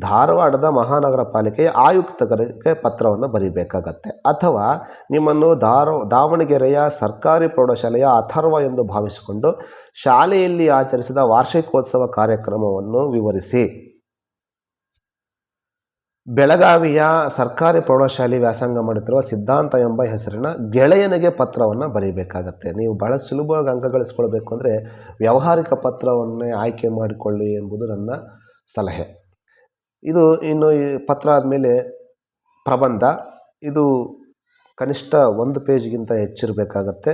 ಧಾರವಾಡದ ಮಹಾನಗರ ಪಾಲಿಕೆಯ ಆಯುಕ್ತರಿಗೆ ಪತ್ರವನ್ನು ಬರೀಬೇಕಾಗತ್ತೆ. ಅಥವಾ ನಿಮ್ಮನ್ನು ದಾರ ದಾವಣಗೆರೆಯ ಸರ್ಕಾರಿ ಪ್ರೌಢಶಾಲೆಯ ಅಥರ್ವ ಎಂದು ಭಾವಿಸಿಕೊಂಡು ಶಾಲೆಯಲ್ಲಿ ಆಚರಿಸಿದ ವಾರ್ಷಿಕೋತ್ಸವ ಕಾರ್ಯಕ್ರಮವನ್ನು ವಿವರಿಸಿ. ಬೆಳಗಾವಿಯ ಸರ್ಕಾರಿ ಪ್ರೌಢಶಾಲೆ ವ್ಯಾಸಂಗ ಮಾಡುತ್ತಿರುವ ಸಿದ್ಧಾಂತ ಎಂಬ ಹೆಸರಿನ ಗೆಳೆಯನಿಗೆ ಪತ್ರವನ್ನು ಬರೀಬೇಕಾಗತ್ತೆ. ನೀವು ಬಹಳ ಸುಲಭವಾಗಿ ಅಂಕ ಗಳಿಸ್ಕೊಳ್ಬೇಕು ಅಂದರೆ ವ್ಯಾವಹಾರಿಕ ಪತ್ರವನ್ನೇ ಆಯ್ಕೆ ಮಾಡಿಕೊಳ್ಳಿ ಎಂಬುದು ನನ್ನ ಸಲಹೆ. ಇದು ಇನ್ನು ಈ ಪತ್ರ ಆದಮೇಲೆ ಪ್ರಬಂಧ. ಇದು ಕನಿಷ್ಠ ಒಂದು ಪೇಜ್ಗಿಂತ ಹೆಚ್ಚಿರಬೇಕಾಗತ್ತೆ.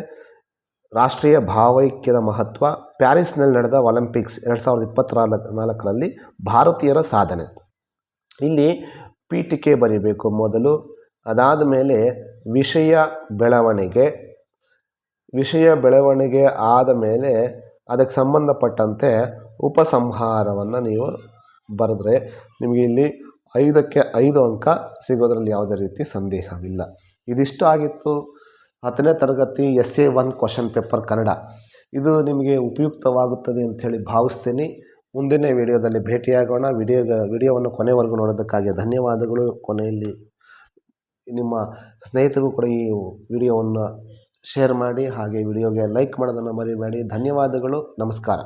ರಾಷ್ಟ್ರೀಯ ಭಾವೈಕ್ಯದ ಮಹತ್ವ. ಪ್ಯಾರಿಸ್ನಲ್ಲಿ ನಡೆದ ಒಲಿಂಪಿಕ್ಸ್ ಎರಡು ಸಾವಿರದ ಇಪ್ಪತ್ನಾಲ್ಕು ನಾಲ್ಕರಲ್ಲಿ ಭಾರತೀಯರ ಸಾಧನೆ. ಇಲ್ಲಿ ಪೀಠಿಕೆ ಬರೀಬೇಕು ಮೊದಲು. ಅದಾದ ಮೇಲೆ ವಿಷಯ ಬೆಳವಣಿಗೆ. ವಿಷಯ ಬೆಳವಣಿಗೆ ಆದ ಮೇಲೆ ಅದಕ್ಕೆ ಸಂಬಂಧಪಟ್ಟಂತೆ ಉಪಸಂಹಾರವನ್ನು ನೀವು ಬರೆದ್ರೆ ನಿಮಗೆ ಇಲ್ಲಿ ಐದಕ್ಕೆ ಐದು ಅಂಕ ಸಿಗೋದ್ರಲ್ಲಿ ಯಾವುದೇ ರೀತಿ ಸಂದೇಹವಿಲ್ಲ. ಇದಿಷ್ಟು ಆಗಿತ್ತು. ಹತ್ತನೇ ತರಗತಿ S A one question paper Kannada. ಇದು ನಿಮಗೆ ಉಪಯುಕ್ತವಾಗುತ್ತದೆ ಅಂಥೇಳಿ ಭಾವಿಸ್ತೀನಿ. ಮುಂದಿನ ವಿಡಿಯೋದಲ್ಲಿ ಭೇಟಿಯಾಗೋಣ. ವಿಡಿಯೋ, ವಿಡಿಯೋವನ್ನು ಕೊನೆವರೆಗೂ ನೋಡೋದಕ್ಕಾಗಿ ಧನ್ಯವಾದಗಳು. ಕೊನೆಯಲ್ಲಿ ನಿಮ್ಮ ಸ್ನೇಹಿತರಿಗೂ ಕೂಡ ಈ ವಿಡಿಯೋವನ್ನು ಶೇರ್ ಮಾಡಿ, ಹಾಗೆ ವಿಡಿಯೋಗೆ ಲೈಕ್ ಮಾಡೋದನ್ನು ಮರಿಬೇಡಿ. ಧನ್ಯವಾದಗಳು. ನಮಸ್ಕಾರ.